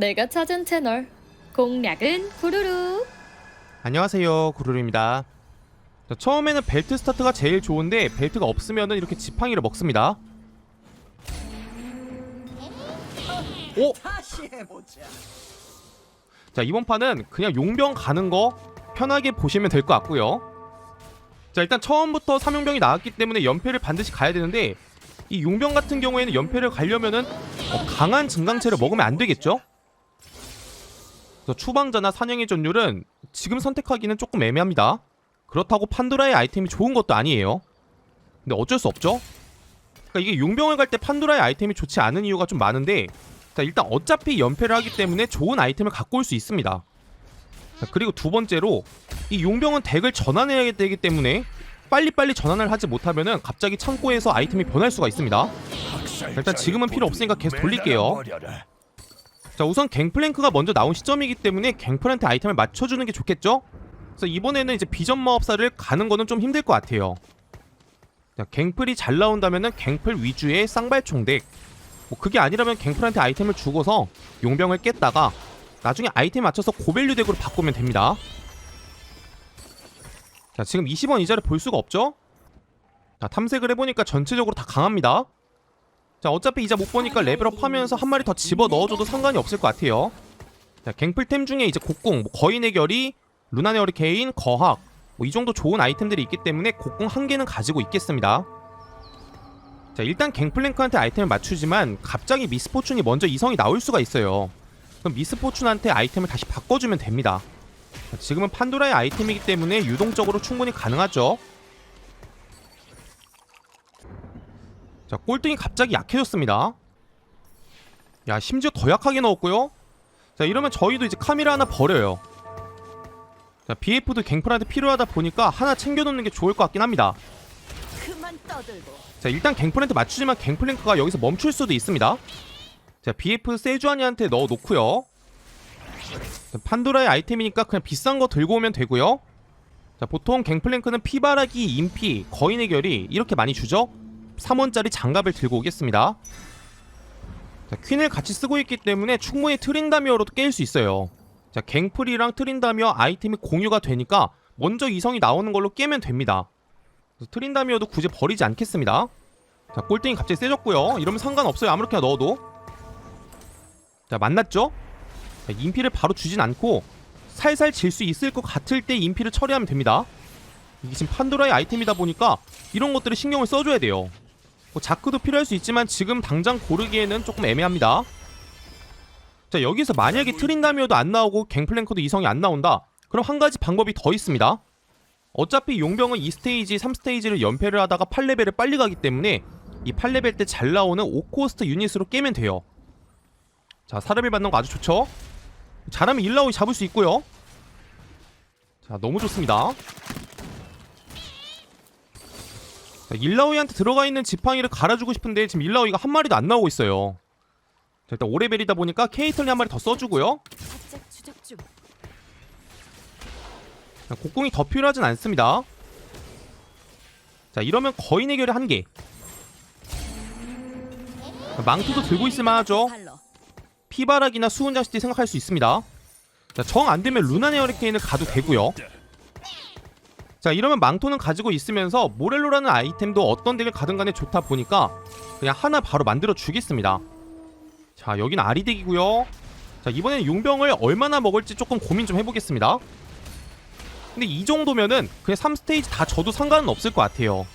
내가 찾은 채널 공략은 부르르 안녕하세요 구루루입니다 자, 처음에는 벨트 스타트가 제일 좋은데 벨트가 없으면 이렇게 지팡이를 먹습니다 오! 다시 해보자. 자 이번 판은 그냥 용병 가는 거 편하게 보시면 될 것 같고요 자 일단 처음부터 삼용병이 나왔기 때문에 연패를 반드시 가야 되는데 이 용병 같은 경우에는 연패를 가려면은 어, 강한 증강체를 먹으면 안 되겠죠? 그래서 추방자나 사냥의 전율은 지금 선택하기는 조금 애매합니다. 그렇다고 판도라의 아이템이 좋은 것도 아니에요. 근데 어쩔 수 없죠. 그러니까 이게 용병을 갈 때 판도라의 아이템이 좋지 않은 이유가 좀 많은데 자 일단 어차피 연패를 하기 때문에 좋은 아이템을 갖고 올 수 있습니다. 자, 그리고 두 번째로 이 용병은 덱을 전환해야 되기 때문에 빨리빨리 전환을 하지 못하면은 갑자기 창고에서 아이템이 변할 수가 있습니다. 일단 지금은 필요 없으니까 계속 돌릴게요. 자 우선 갱플랭크가 먼저 나온 시점이기 때문에 갱플한테 아이템을 맞춰주는 게 좋겠죠? 그래서 이번에는 이제 비전 마법사를 가는 거는 좀 힘들 것 같아요 자 갱플이 잘 나온다면은 갱플 위주의 쌍발총 덱 뭐 그게 아니라면 갱플한테 아이템을 주고서 용병을 깼다가 나중에 아이템 맞춰서 고밸류 덱으로 바꾸면 됩니다 자 지금 20원 이자를 볼 수가 없죠? 자 탐색을 해보니까 전체적으로 다 강합니다 자 어차피 이자 못 보니까 레벨업 하면서 한 마리 더 집어 넣어줘도 상관이 없을 것 같아요. 자 갱플템 중에 이제 곡궁 뭐 거인의 결이 루나네 어리케인 거학 뭐 이 정도 좋은 아이템들이 있기 때문에 곡궁 한 개는 가지고 있겠습니다. 자 일단 갱플랭크한테 아이템을 맞추지만 갑자기 미스포춘이 먼저 이성이 나올 수가 있어요. 그럼 미스포춘한테 아이템을 다시 바꿔주면 됩니다. 자, 지금은 판도라의 아이템이기 때문에 유동적으로 충분히 가능하죠 자 꼴등이 갑자기 약해졌습니다. 야 심지어 더 약하게 넣었고요. 자 이러면 저희도 이제 카미라 하나 버려요. 자 BF도 갱플한테 필요하다 보니까 하나 챙겨놓는 게 좋을 것 같긴 합니다. 자 일단 갱플랜트 맞추지만 갱플랭크가 여기서 멈출 수도 있습니다. 자 BF 세주아니한테 넣어놓고요. 자, 판도라의 아이템이니까 그냥 비싼 거 들고 오면 되고요. 자 보통 갱플랭크는 피바라기, 인피, 거인의 결이 이렇게 많이 주죠 3원짜리 장갑을 들고 오겠습니다 자 퀸을 같이 쓰고 있기 때문에 충분히 트린다미어로도 깰 수 있어요 자 갱플이랑 트린다미어 아이템이 공유가 되니까 먼저 이성이 나오는 걸로 깨면 됩니다 트린다미어도 굳이 버리지 않겠습니다. 자, 꼴등이 갑자기 세졌고요. 이러면 상관없어요. 아무렇게나 넣어도. 자, 만났죠? 자, 인피를 바로 주진 않고 살살 질 수 있을 것 같을 때 인피를 처리하면 됩니다. 이게 지금 판도라의 아이템이다 보니까 이런 것들을 신경을 써줘야 돼요. 뭐 자크도 필요할 수 있지만 지금 당장 고르기에는 조금 애매합니다. 자, 여기서 만약에 트린다미어도 안 나오고 갱플랭커도 이성이 안 나온다. 그럼 한 가지 방법이 더 있습니다. 어차피 용병은 2스테이지, 3스테이지를 연패를 하다가 8레벨을 빨리 가기 때문에 이 8레벨 때 잘 나오는 5코스트 유닛으로 깨면 돼요. 자, 4레벨 받는 거 아주 좋죠? 잘하면 1라운이 잡을 수 있고요. 자, 너무 좋습니다. 자, 일라오이한테 들어가 있는 지팡이를 갈아주고 싶은데 지금 일라오이가 한 마리도 안 나오고 있어요. 자, 일단 5레벨이다 보니까 케이틀리 한 마리 더 써주고요. 자, 곡궁이 더 필요하진 않습니다. 자 이러면 거인의 결의 한 개. 자, 망토도 들고 있을만 하죠. 피바락이나 수은자시티 생각할 수 있습니다. 자, 정 안 되면 루나네 어리케인을 가도 되고요. 자, 이러면 망토는 가지고 있으면서 모렐로라는 아이템도 어떤 덱을 가든 간에 좋다 보니까 그냥 하나 바로 만들어 주겠습니다. 자, 여기는 아리덱이고요. 자, 이번엔 용병을 얼마나 먹을지 조금 고민 좀 해보겠습니다. 근데 이 정도면은 그냥 3스테이지 다 져도 상관은 없을 것 같아요.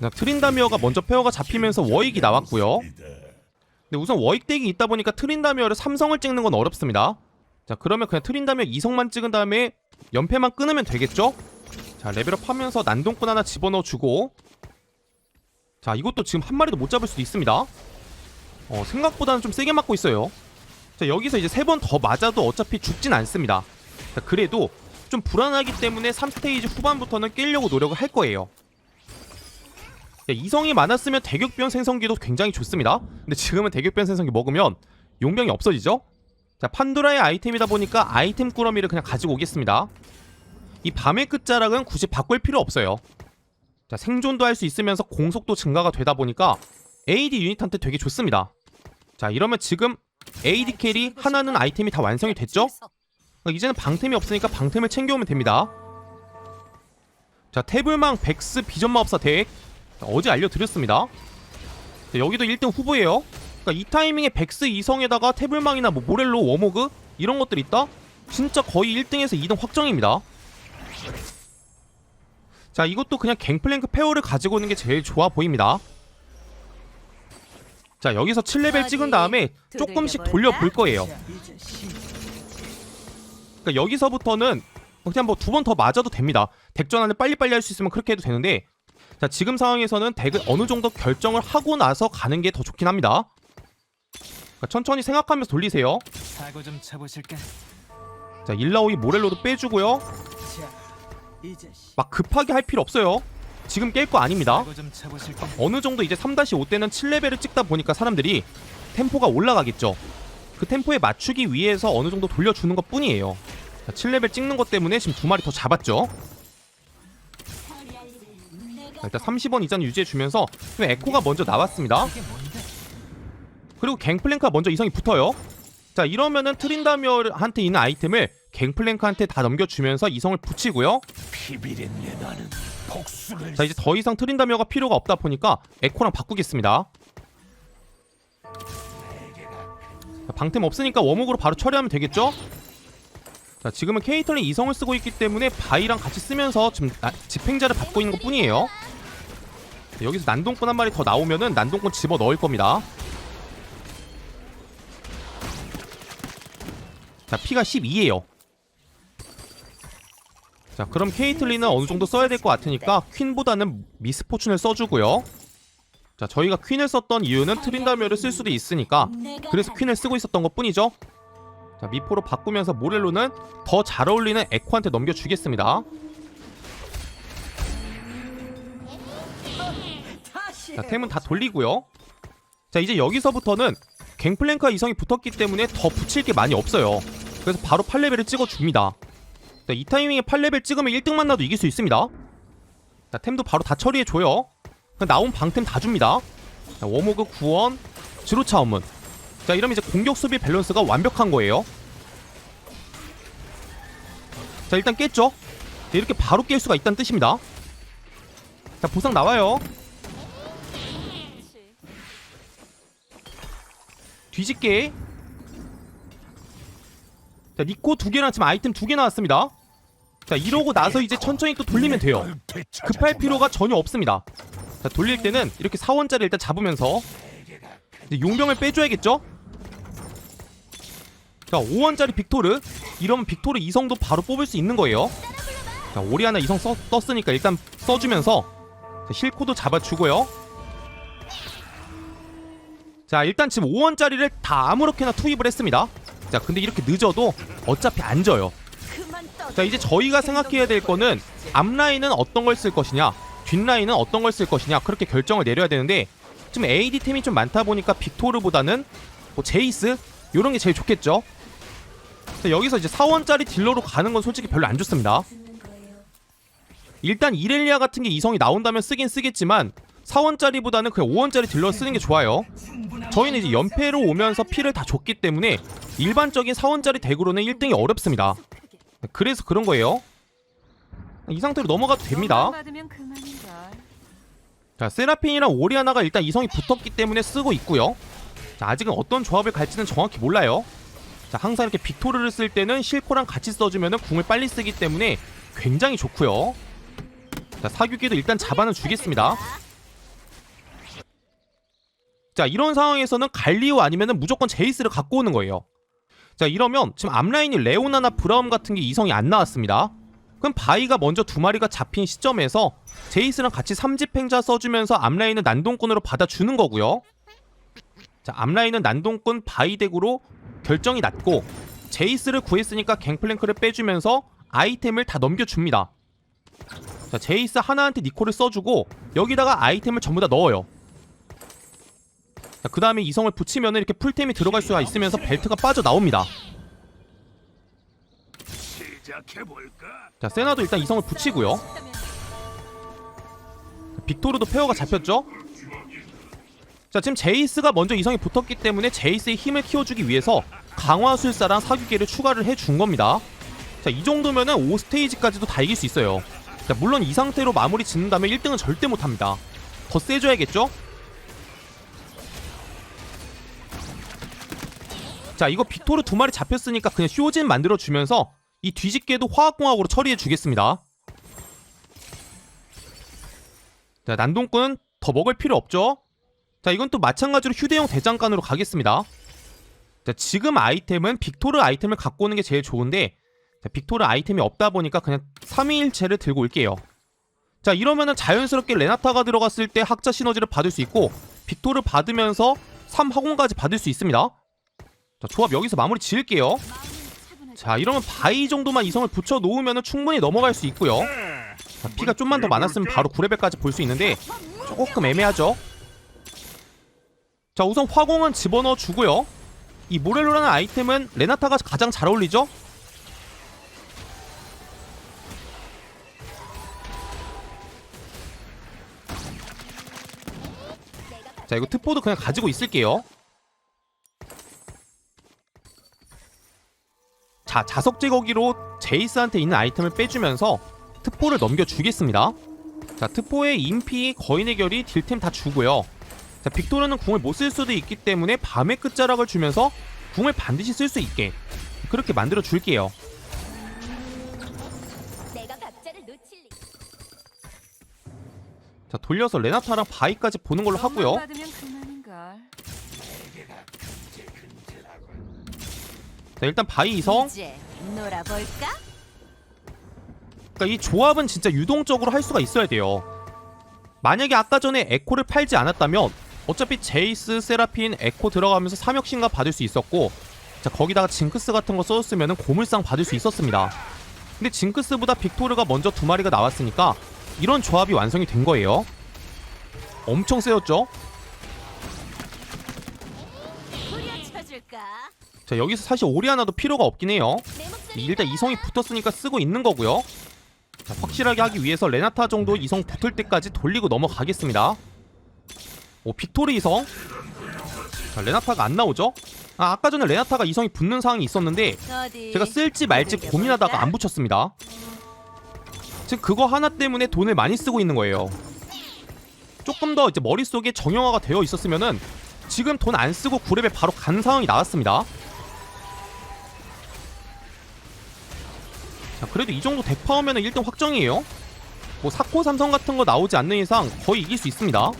자, 트린다미어가 먼저 페어가 잡히면서 워익이 나왔고요. 근데 우선 워익 덱이 있다 보니까 트린다미어를 삼성을 찍는 건 어렵습니다. 자 그러면 그냥 트린다미어 이성만 찍은 다음에 연패만 끊으면 되겠죠? 자 레벨업 하면서 난동꾼 하나 집어넣어 주고 자 이것도 지금 한 마리도 못 잡을 수도 있습니다. 어 생각보다는 좀 세게 맞고 있어요. 자 여기서 이제 세 번 더 맞아도 어차피 죽진 않습니다. 자 그래도 좀 불안하기 때문에 3스테이지 후반부터는 깨려고 노력을 할 거예요. 야, 이성이 많았으면 대격변 생성기도 굉장히 좋습니다. 근데 지금은 대격변 생성기 먹으면 용병이 없어지죠? 자, 판도라의 아이템이다 보니까 아이템 꾸러미를 그냥 가지고 오겠습니다. 이 밤의 끝자락은 굳이 바꿀 필요 없어요. 자, 생존도 할 수 있으면서 공속도 증가가 되다 보니까 AD 유닛한테 되게 좋습니다. 자, 이러면 지금 AD 캐리 하나는 아이템이 다 완성이 됐죠? 어, 이제는 방템이 없으니까 방템을 챙겨오면 됩니다. 자, 태블망 백스 비전마법사 덱 자, 어제 알려드렸습니다. 자, 여기도 1등 후보예요. 그러니까 이 타이밍에 백스 이성에다가 태블망이나 뭐 모렐로, 워모그 이런 것들 있다? 진짜 거의 1등에서 2등 확정입니다. 자, 이것도 그냥 갱플랭크 페어를 가지고 오는 게 제일 좋아 보입니다. 자, 여기서 7레벨 찍은 다음에 조금씩 돌려볼 거예요. 그러니까 여기서부터는 그냥 뭐 두 번 더 맞아도 됩니다. 덱 전환을 빨리빨리 할 수 있으면 그렇게 해도 되는데 자 지금 상황에서는 덱을 어느 정도 결정을 하고 나서 가는 게 더 좋긴 합니다. 그러니까 천천히 생각하면서 돌리세요. 사고 좀 쳐보실까? 자 일라오이 모렐로도 빼주고요. 막 급하게 할 필요 없어요. 지금 깰 거 아닙니다. 사고 좀 쳐보실까? 어느 정도 이제 3-5 때는 7레벨을 찍다 보니까 사람들이 템포가 올라가겠죠. 그 템포에 맞추기 위해서 어느 정도 돌려주는 것 뿐이에요. 자, 7레벨 찍는 것 때문에 지금 두 마리 더 잡았죠. 자, 일단 30원 이자는 유지해주면서 에코가 먼저 나왔습니다. 이게? 그리고 갱플랭크가 먼저 이성이 붙어요. 자 이러면은 트린다미어한테 있는 아이템을 갱플랭크한테 다 넘겨주면서 이성을 붙이고요. 자 이제 더 이상 트린다미어가 필요가 없다 보니까 에코랑 바꾸겠습니다. 자, 방템 없으니까 워목으로 바로 처리하면 되겠죠? 자 지금은 케이틀린 이성을 쓰고 있기 때문에 바이랑 같이 쓰면서 지금 나- 집행자를 받고 있는 것 뿐이에요. 자, 여기서 난동꾼 한 마리 더 나오면은 난동꾼 집어 넣을 겁니다. 자 피가 12예요. 자 그럼 케이틀린은 어느 정도 써야 될 것 같으니까 퀸보다는 미스포춘을 써주고요. 자 저희가 퀸을 썼던 이유는 트린다미어를 쓸 수도 있으니까 그래서 퀸을 쓰고 있었던 것 뿐이죠. 자 미포로 바꾸면서 모렐로는 더 잘 어울리는 에코한테 넘겨주겠습니다. 자 템은 다 돌리고요. 자 이제 여기서부터는 갱플랭크와 이성이 붙었기 때문에 더 붙일 게 많이 없어요. 그래서 바로 8레벨을 찍어줍니다. 자, 이 타이밍에 8레벨 찍으면 1등 만 나도 이길 수 있습니다. 자, 템도 바로 다 처리해줘요. 그 나온 방템 다 줍니다. 자, 워모그 구원, 지로차 업문. 자, 이러면 이제 공격 수비 밸런스가 완벽한 거예요. 자, 일단 깼죠? 자, 이렇게 바로 깰 수가 있다는 뜻입니다. 자, 보상 나와요. 뒤집게. 자, 니코 두 개랑 지금 아이템 두 개 나왔습니다. 자, 이러고 나서 이제 천천히 또 돌리면 돼요. 급할 필요가 전혀 없습니다. 자, 돌릴 때는 이렇게 4원짜리 일단 잡으면서 용병을 빼줘야겠죠? 자, 5원짜리 빅토르. 이러면 빅토르 이성도 바로 뽑을 수 있는 거예요. 자, 오리아나 이성 써, 떴으니까 일단 써주면서 자, 힐코도 잡아주고요. 자, 일단 지금 5원짜리를 다 아무렇게나 투입을 했습니다. 자, 근데 이렇게 늦어도 어차피 안 져요. 자, 이제 저희가 생각해야 될 거는 앞라인은 어떤 걸 쓸 것이냐, 뒷라인은 어떤 걸 쓸 것이냐, 그렇게 결정을 내려야 되는데, 지금 AD 템이 좀 많다 보니까 빅토르보다는 뭐 제이스? 요런 게 제일 좋겠죠? 자, 여기서 이제 4원짜리 딜러로 가는 건 솔직히 별로 안 좋습니다. 일단 이렐리아 같은 게 이성이 나온다면 쓰긴 쓰겠지만, 4원짜리보다는 그냥 5원짜리 딜러 쓰는 게 좋아요. 저희는 이제 연패로 오면서 피를 다 줬기 때문에 일반적인 4원짜리 덱으로는 1등이 어렵습니다. 그래서 그런 거예요. 이 상태로 넘어가도 됩니다. 자, 세라핀이랑 오리아나가 일단 이성이 붙었기 때문에 쓰고 있고요. 자, 아직은 어떤 조합을 갈지는 정확히 몰라요. 자, 항상 이렇게 빅토르를 쓸 때는 실코랑 같이 써주면 궁을 빨리 쓰기 때문에 굉장히 좋고요. 자, 사규기도 일단 잡아는 주겠습니다. 자, 이런 상황에서는 갈리오 아니면은 무조건 제이스를 갖고 오는 거예요. 자, 이러면 지금 앞라인이 레오나나 브라움 같은 게 이성이 안 나왔습니다. 그럼 바이가 먼저 두 마리가 잡힌 시점에서 제이스랑 같이 삼집행자 써주면서 앞라인은 난동꾼으로 받아주는 거고요. 자, 앞라인은 난동꾼 바이 덱으로 결정이 났고 제이스를 구했으니까 갱플랭크를 빼주면서 아이템을 다 넘겨줍니다. 자, 제이스 하나한테 니코를 써주고 여기다가 아이템을 전부 다 넣어요. 자, 그 다음에 이성을 붙이면 이렇게 풀템이 들어갈 수가 있으면서 벨트가 빠져나옵니다. 자, 세나도 일단 이성을 붙이고요. 빅토르도 페어가 잡혔죠? 자 지금 제이스가 먼저 이성이 붙었기 때문에 제이스의 힘을 키워주기 위해서 강화술사랑 사규계를 추가를 해준 겁니다 자 이 정도면은 5스테이지까지도 다 이길 수 있어요 자 물론 이 상태로 마무리 짓는다면 1등은 절대 못합니다 더 세줘야겠죠? 자 이거 빅토르 두 마리 잡혔으니까 그냥 쇼진 만들어주면서 이 뒤집개도 화학공학으로 처리해주겠습니다. 자 난동꾼 더 먹을 필요 없죠? 자 이건 또 마찬가지로 휴대용 대장간으로 가겠습니다. 자 지금 아이템은 빅토르 아이템을 갖고 오는 게 제일 좋은데 자, 빅토르 아이템이 없다 보니까 그냥 3위일체를 들고 올게요. 자 이러면은 자연스럽게 레나타가 들어갔을 때 학자 시너지를 받을 수 있고 빅토르 받으면서 3학원까지 받을 수 있습니다 자 조합 여기서 마무리 지을게요. 자 이러면 바이 정도만 이성을 붙여 놓으면 충분히 넘어갈 수 있고요. 자, 피가 좀만 더 많았으면 바로 9레벨까지 볼 수 있는데 조금 애매하죠? 자 우선 화공은 집어넣어 주고요. 이 모렐로라는 아이템은 레나타가 가장 잘 어울리죠? 자 이거 특보도 그냥 가지고 있을게요 자 자석 제거기로 제이스한테 있는 아이템을 빼주면서 특포를 넘겨주겠습니다. 자 특포의 인피 거인의 결이 딜템 다 주고요. 자 빅토르는 궁을 못 쓸 수도 있기 때문에 밤의 끝자락을 주면서 궁을 반드시 쓸 수 있게 그렇게 만들어 줄게요. 자 돌려서 레나타랑 바이까지 보는 걸로 하고요 받으면 그만인걸. 자 일단 바이 이성 놀아볼까? 그러니까 이 조합은 진짜 유동적으로 할 수가 있어야 돼요. 만약에 아까 전에 에코를 팔지 않았다면 어차피 제이스, 세라핀, 에코 들어가면서 삼역신가 받을 수 있었고 자 거기다가 징크스 같은 거 썼으면 고물상 받을 수 있었습니다. 근데 징크스보다 빅토르가 먼저 두 마리가 나왔으니까 이런 조합이 완성이 된 거예요. 엄청 세였죠? 자 여기서 사실 오리아나도 필요가 없긴 해요. 일단 이성이 붙었으니까 쓰고 있는 거고요. 자, 확실하게 하기 위해서 레나타 정도 이성 붙을 때까지 돌리고 넘어가겠습니다. 오 빅토르 이성. 자, 레나타가 안 나오죠? 아 아까 전에 레나타가 이성이 붙는 상황이 있었는데? 제가 쓸지 말지 고민하다가 안 붙였습니다. 지금 그거 하나 때문에 돈을 많이 쓰고 있는 거예요. 조금 더 이제 머릿속에 정형화가 되어 있었으면은 지금 돈 안 쓰고 9렙에 바로 간 상황이 나왔습니다. 자, 그래도 이 정도 덱 파오면은 1등 확정이에요. 뭐 사코 삼성 같은 거 나오지 않는 이상 거의 이길 수 있습니다.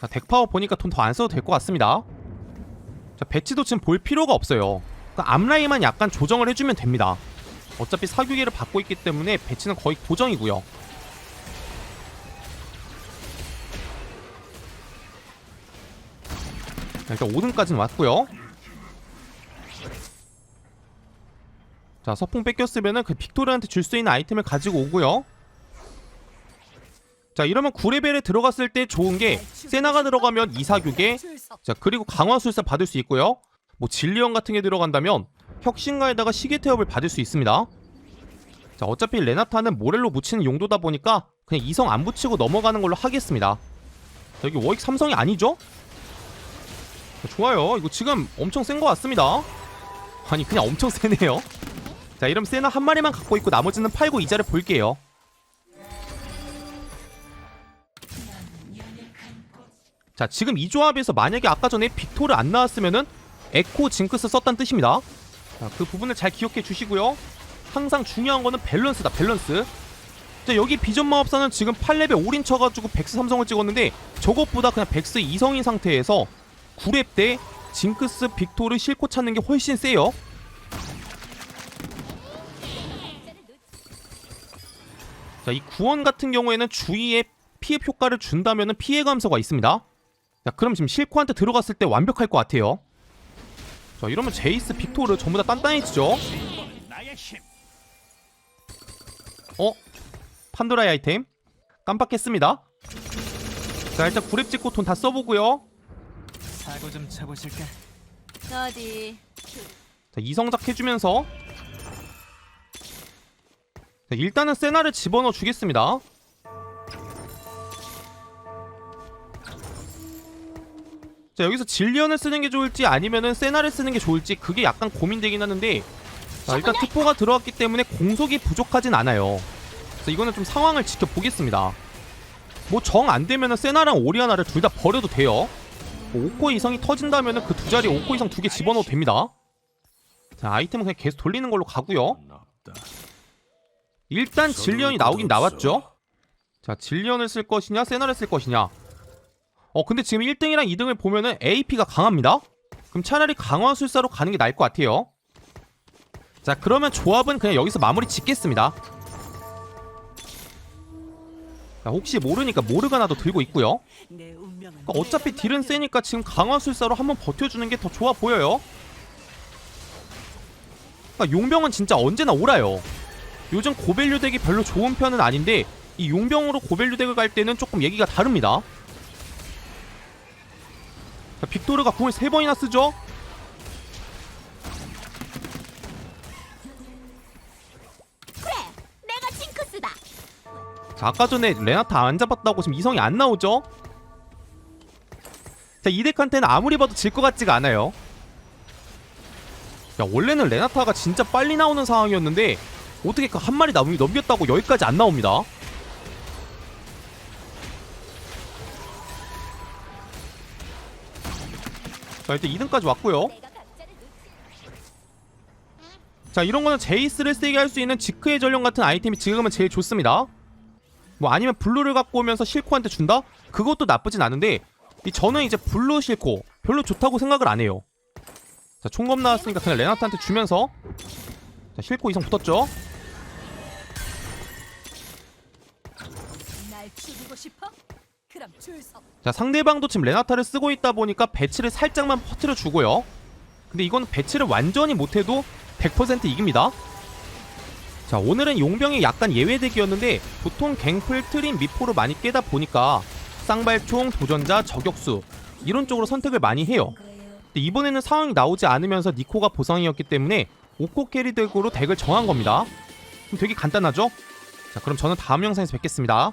자, 덱 파워 보니까 돈 더 안 써도 될 것 같습니다. 자, 배치도 지금 볼 필요가 없어요. 그러니까 앞라인만 약간 조정을 해주면 됩니다. 어차피 사규계를 받고 있기 때문에 배치는 거의 고정이고요. 자, 일단 5등까지는 왔고요. 자, 서풍 뺏겼으면은 그 빅토르한테 줄 수 있는 아이템을 가지고 오고요. 자, 이러면 9레벨에 들어갔을 때 좋은 게 세나가 들어가면 이사규계, 자 그리고 강화술사 받을 수 있고요. 뭐 진리언 같은 게 들어간다면 혁신가에다가 시계태엽을 받을 수 있습니다. 자 어차피 레나타는 모렐로 묻히는 용도다 보니까 그냥 이성 안 붙이고 넘어가는 걸로 하겠습니다. 자, 여기 워익 삼성이 아니죠? 자, 좋아요. 이거 지금 엄청 센 것 같습니다. 아니 그냥 엄청 세네요. 자 이러면 세나 한 마리만 갖고 있고 나머지는 팔고 이자를 볼게요. 자 지금 이 조합에서 만약에 아까 전에 빅토르 안 나왔으면은 에코 징크스 썼단 뜻입니다. 자, 그 부분을 잘 기억해 주시고요. 항상 중요한 거는 밸런스다 밸런스. 자 여기 비전 마법사는 지금 8레벨 올인 쳐가지고 백스 삼성을 찍었는데 저것보다 그냥 백스 이성인 상태에서 9렙 때 징크스 빅토르 실코 찾는 게 훨씬 세요 자 이 구원 같은 경우에는 주위에 피해 효과를 준다면은 피해 감소가 있습니다 자 그럼 지금 실코한테 들어갔을 때 완벽할 것 같아요 자 이러면 제이스 빅토르 전부 다 단단해지죠. 어? 판도라의 아이템 깜빡했습니다 자 일단 구랩 찍고 돈 다 써보고요 사고 좀 쳐보실까? 어디? 자 이성작 해주면서 자, 일단은 세나를 집어넣어 주겠습니다. 자 여기서 질리언을 쓰는 게 좋을지 아니면은 세나를 쓰는 게 좋을지 그게 약간 고민되긴 하는데 자 일단 투포가 들어왔기 때문에 공속이 부족하진 않아요. 그래서 이거는 좀 상황을 지켜보겠습니다. 뭐 정 안 되면은 세나랑 오리아나를 둘 다 버려도 돼요. 뭐 5코 이상이 터진다면은 그 두 자리에 5코 이상 두 개 집어넣어도 됩니다. 자 아이템은 그냥 계속 돌리는 걸로 가고요 일단 질리언이 나오긴 나왔죠? 자 질리언을 쓸 것이냐 세나를 쓸 것이냐? 어 근데 지금 1등이랑 2등을 보면은 AP가 강합니다. 그럼 차라리 강화 술사로 가는 게 나을 것 같아요. 자 그러면 조합은 그냥 여기서 마무리 짓겠습니다. 자, 혹시 모르니까 모르가나도 들고 있고요. 그러니까 어차피 딜은 세니까 지금 강화 술사로 한번 버텨주는 게 더 좋아 보여요. 그러니까 용병은 진짜 언제나 오라요 요즘 고밸류 덱이 별로 좋은 편은 아닌데 이 용병으로 고밸류 덱을 갈 때는 조금 얘기가 다릅니다 자, 빅토르가 궁을 세번이나 쓰죠 그래, 내가 징크스다. 자 아까 전에 레나타 안 잡았다고 지금 이성이 안 나오죠? 자 이 덱한테는 아무리 봐도 질 것 같지가 않아요 야 원래는 레나타가 진짜 빨리 나오는 상황이었는데 어떻게 그 한 마리 남, 넘겼다고 여기까지 안 나옵니다. 자 일단 2등까지 왔고요. 자 이런 거는 제이스를 세게 할 수 있는 지크의 전령 같은 아이템이 지금은 제일 좋습니다. 뭐 아니면 블루를 갖고 오면서 실코한테 준다? 그것도 나쁘진 않은데 이 저는 이제 블루 실코 별로 좋다고 생각을 안 해요. 자 총검 나왔으니까 그냥 레나타한테 주면서. 자 실코 이상 붙었죠 자 상대방도 지금 레나타를 쓰고 있다 보니까 배치를 살짝만 퍼트려 주고요. 근데 이건 배치를 완전히 못해도 100% 이깁니다. 자 오늘은 용병이 약간 예외덱이었는데 보통 갱플 트림 미포를 많이 깨다 보니까 쌍발총 도전자 저격수 이런 쪽으로 선택을 많이 해요. 근데 이번에는 상황이 나오지 않으면서 니코가 보상이었기 때문에 5코 캐리 덱으로 덱을 정한 겁니다. 되게 간단하죠? 자 그럼 저는 다음 영상에서 뵙겠습니다